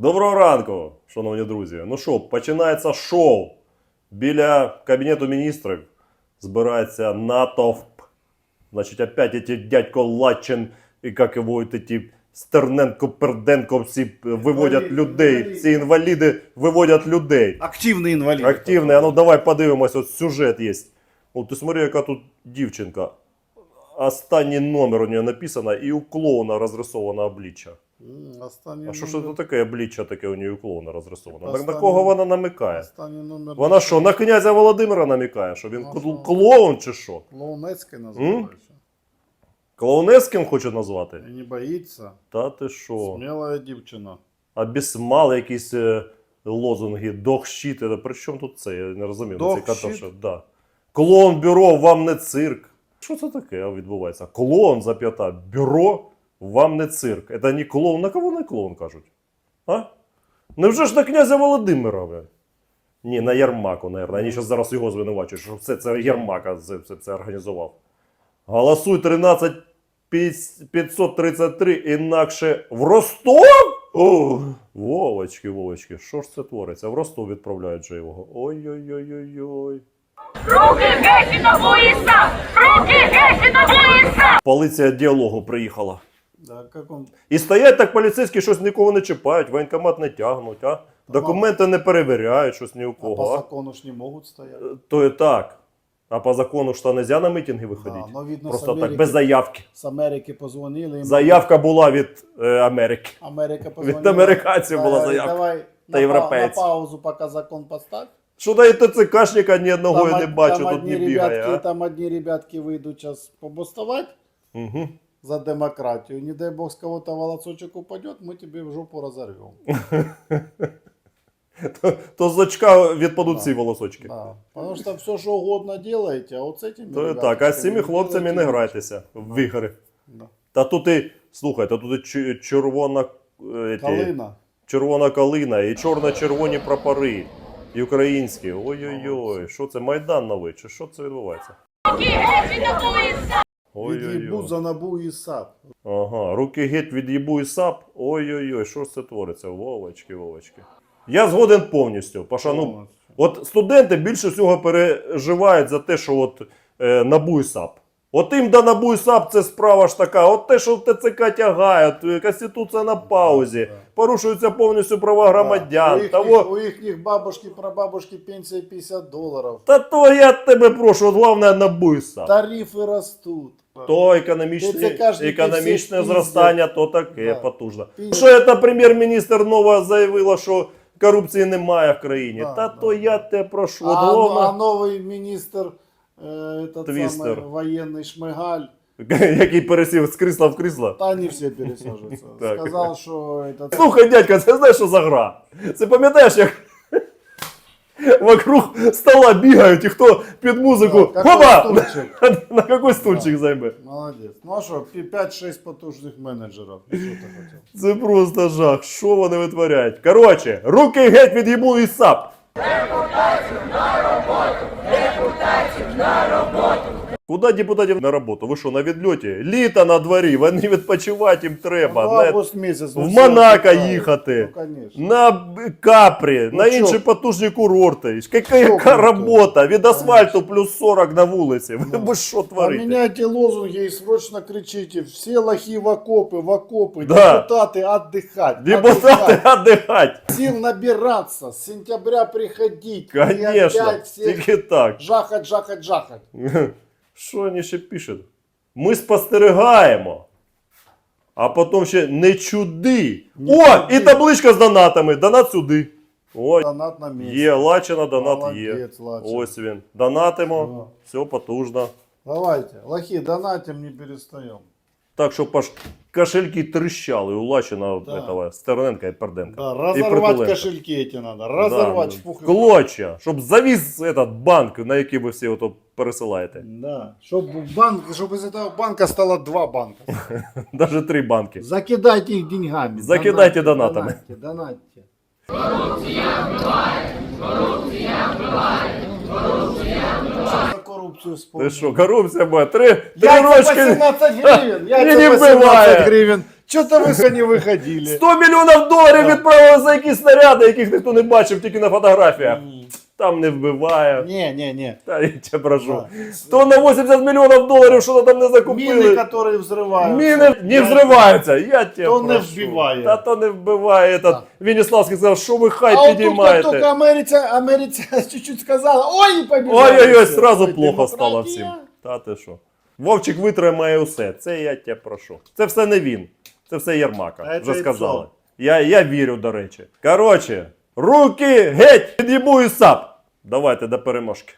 Доброго ранку, шановні друзі. Ну що, починається шоу. Біля Кабінету міністрів збирається натовп. Значить, опять эти дядько Лачин і як його ті Стерненко, Перденко всі виводять людей. Ці інваліди виводять людей. Активний інвалід. Активний. А ну давай подивимось, от сюжет є. От ти смотри, яка тут дівчинка. Останній номер у нього написано, і у клоуна розрисовано обличчя. Останній А що ж номер- це таке обличчя таке у нього клоуна розрисовано? Так на кого вона намикає? Останній номер. Вона що, на князя Володимира намікає, що він Ну, клоун чи що? Клоунецький називається. Клоунеским хоче назвати? Не боїться. Та ти що? Сміла дівчина. А бісмал якісь е, лозунги, дох щит. При чому тут це? Я не розумію. Дох Цей щит? Да. Клоун бюро, вам не цирк. Що це таке відбувається? Клоун зап'ята, бюро, вам не цирк. Це не клоун. На кого не клоун кажуть? А? Невже ж на князя Володимира? бля? Ні, на Єрмаку, наверное. Вони ще зараз його звинувачують, що все це Єрмака це, це, це організував. Голосуй 13 піс- 533, інакше в Ростов? О, Вовочки, Вовочки, що ж це твориться? В Ростов відправляють же його. Ой-ой-ой-ой-ой. Руки геть від обоїса! Руки геть від обоїса! Поліція діалогу приїхала. Да, як он... І стоять так поліцейські, щось нікого не чіпають, воєнкомат не тягнуть, а? Документи не перевіряють, щось ні у А по кого. Закону ж не можуть стояти. То і так. А по закону ж то не можна на мітинги виходити. Да, ну, видно, Просто з так, Америки- без заявки. З Америки позвонили. їм- Заявка була від е, Америки. Америка позвонила. Від американців була Е, заявка. Давай Та на, па- на паузу, поки закон постав. Що на ТЦКшника ні одного я не од- бачу, там тут одні не бігає. ребятки, А? там одні ребятки вийдуть зараз побустувати Угу. За демократию. Не дай бог с кого-то волосочек упадет, мы тебе в жопу разорвем. То, то з очка відпадуть Да. ці волосочки. Да. Потому что все, что угодно делаете, а вот с этими То так, а з цими хлопцями не грайтеся в ігри. Да. Та тут і, слухай, та тут і червона, е, ті, Калина. червона калина і чорно-червоні прапори. І українські. Ой-ой-ой, що це Майдан новий? Чи що це відбувається? Від'їбу за набу і сап. Ага, руки геть від їбу і сап. Ой-ой-ой, що ж це твориться? Вовочки, Вовочки. Я згоден повністю. Паша, ну, От студенти більше всього переживають за те, що от е, набу і САП. От їм до набу і САП це справа ж така. От те, що в ТЦК тягають, е, Конституція на паузі, порушуються повністю права громадян. У, їхніх, Того, у їхніх бабушки, прабабушки пенсія 50 доларів. та то я тебе прошу, от головне набу і САП. Тарифи ростуть. То економічне, економічне зростання, то таке Да. потужно. Що це прем'єр-міністр нова заявила, що корупції немає в країні. Да, Та да, то я тебе прошу. А, головне... а новий міністр этот Твістер. самий воєнний Шмигаль, Який пересів з крісла в крісло. та не всі пересаджуються. Сказав, що Слухай, дядька, це знаєш, що за гра? Це пам'ятаєш, як вокруг стола бігають і хто під музику. Да, какой стульчик. На який стульчик займе? Молодець. Ну а що, 5-6 потужних менеджерів. Ну, Що ти хотів? Це просто жах. Що вони витворяють? Коротше, руки геть від їбу і сап. Куди депутатів на роботу? Ви що, на відльоті? Літо на дворі, вони відпочивати їм треба. Ну, Не- август місяць. ну, в всі Монако віддихають. їхати. Ну, конечно. На Б- Капрі, Ну на чо? інші потужні курорти. Яка, Що яка круто? робота? Від асфальту плюс 40 на вулиці. Ви, Ну. ви що творите? Поменяйте лозунги и срочно кричите. Все лохи в окопы, в окопы. Да. Депутаты отдыхать. Депутати отдыхать. віддихать. Сил набираться. С сентября приходить. И Конечно, опять всех тільки так. жахать, жахать, жахать. Що вони ще пишуть? Ми спостерігаємо. А потім ще не чуди. Не О, чуди. і табличка з донатами. Донат сюди. Ой, Донат на місці. є, Лачина донат є. Молодець. Ось він. Донатимо. Все потужно. Давайте, лохи, донатим, не перестаем Так, щоб аж кошельки трещали у Лачина Да. этого, Стерненка і Перденка. Да, І разорвать Притуленка. кошельки эти надо. Разорвать Да, в пух и Клоча, щоб завіз этот банк, на який ви всі ото пересилаєте. Да, чтобы банк, чтобы из этого банка стало два банка. Навіть три банки. Закидайте их деньгами. Закидайте донатами. Донатьте, донатьте. За коррупцию Ти вспомнил. що, корупція буде? Три, три Яйца по рочки. 17 гривен. И Яйца не по 17 бывает. гривен. Что-то вы все не выходили. 100 мільйонів доларів відправили за якісь снаряди, яких ніхто не бачив, тільки на фотографіях. Там не вбиває. Не, не, не. Та я тебе прошу. Да. То на 80 мільйонів доларів що там не Мины, закупили. которые взрываются. Міни не Я- взриваються. Я тебе То не прошу. вбиває. Та то не вбиває. Этот Так. Веніславський сказав, що ви хай А вот тут как підіймаєте. только Америка, Америка чуть-чуть сказала, ой, и побежали. Ой-ой-ой, все. сразу Ой, плохо стало демократия. всім. Та ти що? Вовчик витримає усе. Це я тебе прошу. Це все не він. Це все Єрмака. А вже це і сказали. псо. Я, я вірю, до речі. Коротше, руки геть! Під'їбу і сап. Давайте до переможки.